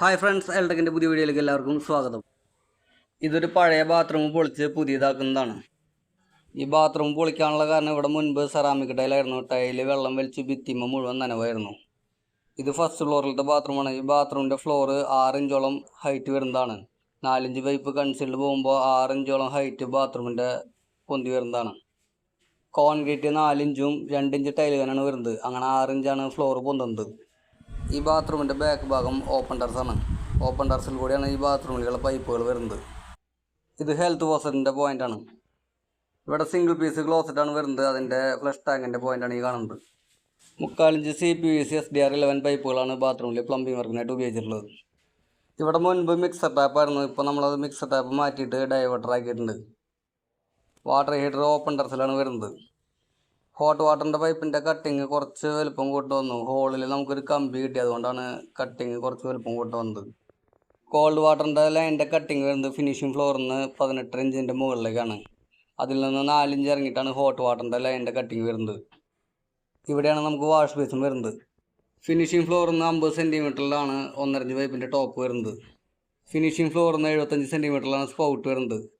Hi friends എൽടെക്കിന്റെ പുതിയ വീഡിയോയിലേക്ക് എല്ലാവർക്കും സ്വാഗതം. ഇതൊരു പഴയ ബാത്റൂം പൊളിച്ച് പുതിയതാക്കുന്നതാണ്. ഈ ബാത്റൂം പൊളിക്കാനുള്ള കാരണം ഇവിടെ മുൻപ് സെറാമിക് ടൈലായിരുന്നു ടൈൽ വെള്ളം വലിച്ച് ഭിത്തിമ മുഴുവൻ നനവായിരുന്നു. ഇത് ഫസ്റ്റ് ഫ്ലോറിലത്തെ ബാത്റൂമാണ് ഈ ബാത്റൂമിന്റെ ഫ്ലോറ് ആറിഞ്ചോളം ഹൈറ്റ് വരുന്നതാണ്. നാലിഞ്ച് പൈപ്പ് കൺസീൽഡ് പോകുമ്പോൾ ആറിഞ്ചോളം ഹൈറ്റ് ബാത്റൂമിന്റെ പൊന്തി വരുന്നതാണ്. കോൺക്രീറ്റ് നാലിഞ്ചും രണ്ടിഞ്ച് ടൈലുകാനാണ് കനാണ് വരുന്നത്. അങ്ങനെ ആറിഞ്ചാണ് ഫ്ലോർ പൊന്തുന്നത്. ഈ ബാത്റൂമിന്റെ ബാക്ക് ഭാഗം ഓപ്പൺ ടെറസാണ് ഓപ്പൺ ടെറസിൽ കൂടിയാണ് ഈ ബാത്റൂമിലുള്ള പൈപ്പുകൾ വരുന്നത്. ഇത് ഹെൽത്ത് വാസറ്റിന്റെ പോയിന്റാണ് ഇവിടെ സിംഗിൾ പീസ് ക്ലോസറ്റാണ് വരുന്നത്. അതിന്റെ ഫ്ലഷ് ടാങ്കിന്റെ പോയിന്റാണ് ഈ കാണുന്നത്. മുക്കാലിഞ്ച് C P V C S D R eleven പൈപ്പുകളാണ് ബാത്റൂമിൽ പ്ലംബിംഗ് വർക്കിനായിട്ട് ഉപയോഗിച്ചിട്ടുള്ളത്. ഇവിടെ മുൻപ് മിക്സർ ടാപ്പായിരുന്നു ഇപ്പോൾ നമ്മളത് മിക്സർ ടാപ്പ് മാറ്റിയിട്ട് ഡൈവേർട്ടർ ആക്കിയിട്ടുണ്ട് വാട്ടർ ഹീറ്റർ ഓപ്പൺ ടെറസിലാണ് വരുന്നത്. ഹോട്ട് വാട്ടറിന്റെ പൈപ്പിന്റെ കട്ടിങ് കുറച്ച് വലുപ്പം കൂട്ട് വന്നു. ഹോളിൽ നമുക്കൊരു കമ്പി കിട്ടി. അതുകൊണ്ടാണ് കട്ടിങ് കുറച്ച് വലുപ്പം കൂട്ട് വന്നത്. കോൾഡ് വാട്ടറിന്റെ ലൈനിന്റെ കട്ടിങ് വരുന്നത് ഫിനിഷിംഗ് ഫ്ലോറിൽ നിന്ന് പതിനെട്ടര ഇഞ്ചിന്റെ മുകളിലേക്കാണ്. അതിൽ നിന്ന് നാലിഞ്ച് ഇറങ്ങിയിട്ടാണ് ഹോട്ട് വാട്ടറിന്റെ ലൈനിന്റെ കട്ടിങ് വരുന്നത്. ഇവിടെയാണ് നമുക്ക് വാഷ് ബേസും വരുന്നത്. ഫിനിഷിംഗ് ഫ്ലോറിൽ നിന്ന് അമ്പത് സെന്റിമീറ്ററിലാണ് ഒന്നരഞ്ച് പൈപ്പിന്റെ ടോപ്പ് വരുന്നത്. ഫിനിഷിംഗ് ഫ്ലോറിൽ നിന്ന് എഴുപത്തഞ്ച് സെന്റിമീറ്ററിലാണ് സ്പൗട്ട് വരുന്നത്.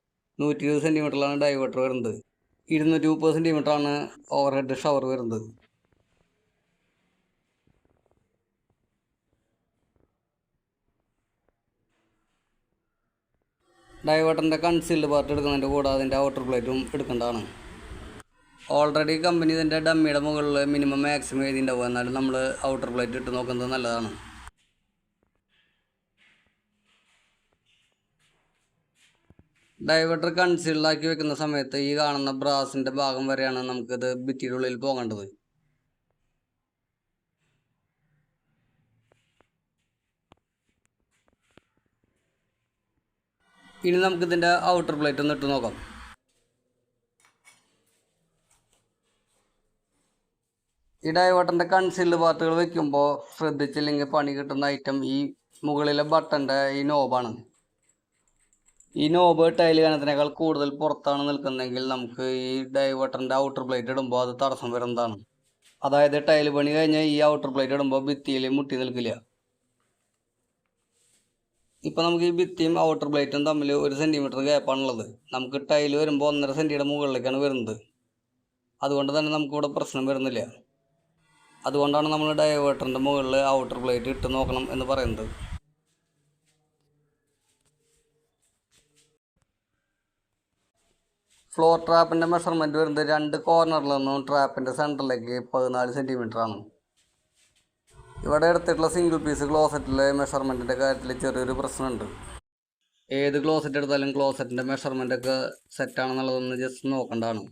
നൂറ്റി ഇരുപത് സെന്റിമീറ്ററിലാണ് ഡൈവേർട്ടർ വരുന്നത്. ഇരുന്നൂറ്റി മുപ്പത് സെന്റിമീറ്ററാണ് ഓവർ ഹെഡ് ഷവർ വരുന്നത്. ഡൈവേർട്ടറിന്റെ കൺസീൽഡ് പാർട്ട് എടുക്കുന്നതിന്റെ കൂടെ അതിന്റെ ഔട്ടർ പ്ലേറ്റും എടുക്കേണ്ടതാണ്. ഓൾറെഡി കമ്പനി ഇതിന്റെ ഡമ്മിയുടെ മുകളിൽ മിനിമം മാക്സിമം എഴുതിയിട്ടുണ്ടാവും എന്നാലും നമ്മൾ ഔട്ടർ പ്ലേറ്റ് ഇട്ട് നോക്കുന്നത് നല്ലതാണ്. ഡൈവേർട്ടർ കൺസീൽഡാക്കി വെക്കുന്ന സമയത്ത് ഈ കാണുന്ന ബ്രാസിന്റെ ഭാഗം വരെയാണ് നമുക്കിത് ഭിത്തിയുടെ ഉള്ളിൽ പോകേണ്ടത്. ഇനി നമുക്കിതിന്റെ ഔട്ടർ പ്ലേറ്റ് ഒന്ന് ഇട്ട് നോക്കാം. ഈ ഡൈവേർട്ടറിന്റെ കൺസീൽഡ് പാർട്ടുകൾ വെക്കുമ്പോൾ ശ്രദ്ധിച്ചില്ലെങ്കിൽ പണി കിട്ടുന്ന ഐറ്റം ഈ മുകളിലെ ബട്ടന്റെ ഈ നോബാണ് ഈ നോബ് ടൈൽ കനത്തിനേക്കാൾ കൂടുതൽ പുറത്താണ് നിൽക്കുന്നതെങ്കിൽ നമുക്ക് ഈ ഡൈവേർട്ടറിന്റെ ഔട്ടർ പ്ലേറ്റ് ഇടുമ്പോൾ അത് തടസ്സം വരുന്നതാണ്. അതായത് ടൈൽ പണി കഴിഞ്ഞാൽ ഈ ഔട്ടർ പ്ലേറ്റ് ഇടുമ്പോൾ ഭിത്തിയിൽ മുട്ടി നിൽക്കില്ല. ഇപ്പം നമുക്ക് ഈ ഭിത്തിയും ഔട്ടർ പ്ലേറ്റും തമ്മിൽ ഒരു സെന്റിമീറ്റർ ഗ്യാപ്പാണുള്ളത്. നമുക്ക് ടൈൽ വരുമ്പോൾ ഒന്നര സെന്റിയുടെ മുകളിലേക്കാണ് വരുന്നത്. അതുകൊണ്ട് തന്നെ നമുക്കിവിടെ പ്രശ്നം വരുന്നില്ല. അതുകൊണ്ടാണ് നമ്മൾ ഡൈവേർട്ടറിന്റെ മുകളിൽ ഔട്ടർ പ്ലേറ്റ് ഇട്ട് നോക്കണം എന്ന് പറയുന്നത്. ഫ്ലോർ ട്രാപ്പിന്റെ മെഷർമെന്റ് വരുന്നത് രണ്ട് കോർണറിൽ നിന്നും ട്രാപ്പിന്റെ സെന്ററിലേക്ക് പതിനാല് സെന്റിമീറ്റർ ആണ്. ഇവിടെ എടുത്തിട്ടുള്ള സിംഗിൾ പീസ് ക്ലോസറ്റിലെ മെഷർമെന്റിന്റെ കാര്യത്തിൽ ചെറിയൊരു പ്രശ്നമുണ്ട്. ഏത് ക്ലോസറ്റ് എടുത്താലും ക്ലോസറ്റിന്റെ മെഷർമെന്റൊക്കെ സെറ്റാണെന്നുള്ളതൊന്ന് ജസ്റ്റ് നോക്കേണ്ടതാണ്.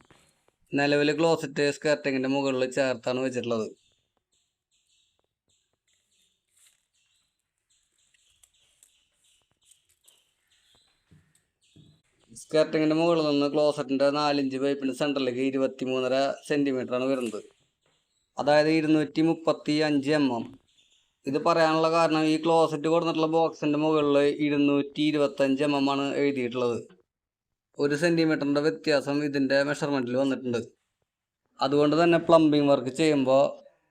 നിലവിൽ ക്ലോസറ്റ് സ്കേർട്ടിങ്ങിന്റെ മുകളിൽ ചേർത്താണ് വെച്ചിട്ടുള്ളത്. സ്കേർട്ടിങ്ങിന്റെ മുകളിൽ നിന്ന് ക്ലോസറ്റിന്റെ നാലിഞ്ച് പൈപ്പിന്റെ സെന്ററിലേക്ക് ഇരുപത്തി മൂന്നര സെന്റിമീറ്ററാണ് വരുന്നത്. അതായത് ഇരുന്നൂറ്റി മുപ്പത്തി അഞ്ച് എം എം. ഇത് പറയാനുള്ള കാരണം ഈ ക്ലോസറ്റ് കൊടുത്തിട്ടുള്ള ബോക്സിന്റെ മുകളിൽ ഇരുന്നൂറ്റി ഇരുപത്തഞ്ച് എം എം ആണ് എഴുതിയിട്ടുള്ളത്. ഒരു സെന്റിമീറ്ററിന്റെ വ്യത്യാസം ഇതിന്റെ മെഷർമെന്റിൽ വന്നിട്ടുണ്ട്. അതുകൊണ്ട് തന്നെ പ്ലംബിംഗ് വർക്ക് ചെയ്യുമ്പോൾ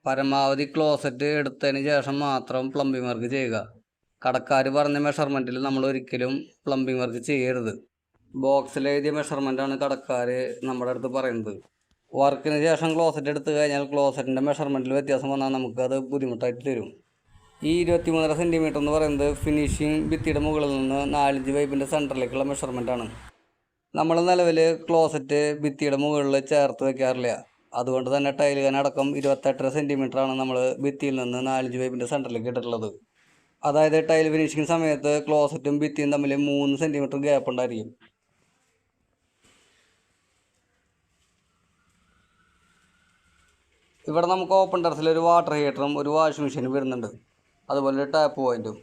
പരമാവധി ക്ലോസറ്റ് എടുത്തതിന് ശേഷം മാത്രം പ്ലംബിംഗ് വർക്ക് ചെയ്യുക. കടക്കാർ പറഞ്ഞ മെഷർമെന്റിൽ നമ്മൾ ഒരിക്കലും പ്ലംബിംഗ് വർക്ക് ചെയ്യരുത്. ബോക്സിൽ എഴുതിയ മെഷർമെന്റാണ് കടക്കാർ നമ്മുടെ അടുത്ത് പറയുന്നത്. വർക്കിന് ശേഷം ക്ലോസറ്റ് എടുത്തു കഴിഞ്ഞാൽ ക്ലോസറ്റിന്റെ മെഷർമെന്റിൽ വ്യത്യാസം വന്നാൽ നമുക്കത് ബുദ്ധിമുട്ടായിട്ട് തരും. ഈ ഇരുപത്തി മൂന്നര സെന്റിമീറ്റർ എന്ന് പറയുന്നത് ഫിനിഷിംഗ് ഭിത്തിയുടെ മുകളിൽ നിന്ന് നാലഞ്ച് പൈപ്പിന്റെ സെന്ററിലേക്കുള്ള മെഷർമെന്റാണ് നമ്മൾ നിലവിൽ ക്ലോസറ്റ് ഭിത്തിയുടെ മുകളിൽ ചേർത്ത് വെക്കാറില്ല. അതുകൊണ്ട് തന്നെ ടൈലുകാൻ അടക്കം ഇരുപത്തെട്ടര സെന്റിമീറ്ററാണ് നമ്മൾ ഭിത്തിയിൽ നിന്ന് നാലഞ്ച് പൈപ്പിന്റെ സെന്ററിലേക്ക് ഇട്ടിട്ടുള്ളത്. അതായത് ടൈൽ ഫിനിഷിങ് സമയത്ത് ക്ലോസറ്റും ഭിത്തിയും തമ്മിൽ മൂന്ന് സെന്റിമീറ്റർ ഗ്യാപ്പ് ഉണ്ടായിരിക്കും. ഇവിടെ നമുക്ക് ഓപ്പൺ ടെറസിൽ ഒരു വാട്ടർ ഹീറ്ററും ഒരു വാഷിംഗ് മെഷീനും വരുന്നുണ്ട്. അതുപോലെ ഒരു ടാപ്പ് പോയിന്റും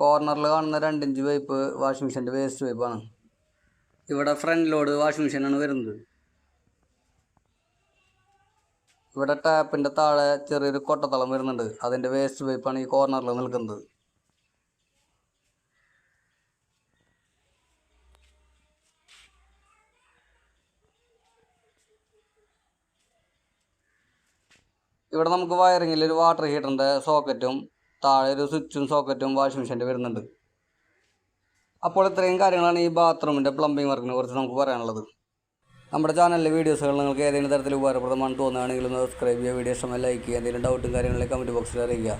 കോർണറിൽ കാണുന്ന രണ്ടിഞ്ച് പൈപ്പ് വാഷിംഗ് മെഷീന്റെ വേസ്റ്റ് പൈപ്പാണ് ഇവിടെ ഫ്രണ്ട് ലോഡ് വാഷിംഗ് മെഷീനാണ് വരുന്നത്. ഇവിടെ ടാപ്പിന്റെ താഴെ ചെറിയൊരു കൊട്ടത്തളം വരുന്നുണ്ട്. അതിന്റെ വേസ്റ്റ് പൈപ്പാണ് ഈ കോർണറിൽ നിൽക്കുന്നത്. ഇവിടെ നമുക്ക് വയറിങ്ങിൽ ഒരു വാട്ടർ ഹീറ്ററിന്റെ സോക്കറ്റും താഴെ ഒരു സ്വിച്ചും സോക്കറ്റും വാഷിംഗ് മെഷീന്റെ വരുന്നുണ്ട്. അപ്പോൾ ഇത്രയും കാര്യങ്ങളാണ് ഈ ബാത്റൂമിന്റെ പ്ലംബിംഗ് വർക്കിനെ കുറിച്ച് നമുക്ക് പറയാനുള്ളത്. നമ്മുടെ ചാനലിലെ വീഡിയോസുകൾ നിങ്ങൾക്ക് ഏതെങ്കിലും തരത്തിൽ ഉപകാരപ്രദമാണ് തോന്നുകയാണെങ്കിൽ ഒന്ന് സബ്സ്ക്രൈബ് ചെയ്യുക വീഡിയോ ഇഷ്ടമായി ലൈക്ക് ചെയ്യുക എന്തെങ്കിലും ഡൗട്ടും കാര്യങ്ങളിലേക്ക് കമന്റ് ബോക്സിൽ അറിയിക്കുക.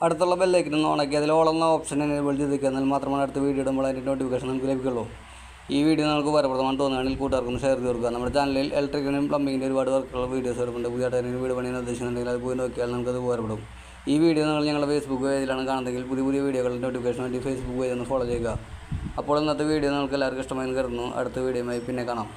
അടുത്തുള്ള ബെല്ലൈക്കിന് ഓണാക്കി അതിൽ ഓളുന്ന ഓപ്ഷൻ എനേബിൾ ചെയ്തിരിക്കുക എന്നാൽ മാത്രമാണ് അടുത്ത വീഡിയോ ഇടുമ്പോൾ അതിന്റെ നോട്ടിഫിക്കേഷൻ നമുക്ക് ലഭിക്കുള്ളൂ. ഈ വീഡിയോ നിങ്ങൾക്ക് ഉപകാരപ്രദമാണ് തോന്നുകയാണെങ്കിൽ കൂട്ടുകാർക്കും ഷെയർ ചെയ്ത് കൊടുക്കുക. നമ്മുടെ ചാനലിൽ ഇലക്ട്രിക്കലിനും പ്ലംബിങ്ങിന്റെ ഒരുപാട് വർക്കുള്ള വീഡിയോസ് വരുന്നുണ്ട് പുതിയതായിട്ട് വീഡിയോ പണിയാൻ ഉദ്ദേശിക്കുന്നുണ്ടെങ്കിൽ അത് പോയി നോക്കിയാൽ നമുക്കത് ഉപകാരപ്പെടും. ഈ വീഡിയോ നിങ്ങൾ ഞങ്ങളുടെ ഫേസ്ബുക്ക് പേജിലാണ് കാണുന്നതെങ്കിൽ പുതിയ പുതിയ വീഡിയോകളുടെ നോട്ടിഫിക്കേഷൻ വേണ്ടി ഫേസ്ബുക്ക് പേജ് ഒന്ന് ഫോളോ ചെയ്യുക. അപ്പോൾ ഇന്നത്തെ വീഡിയോ നിങ്ങൾക്ക് എല്ലാവർക്കും ഇഷ്ടമായി കരുതുന്നു. അടുത്ത വീഡിയോയുമായി പിന്നെ കാണാം.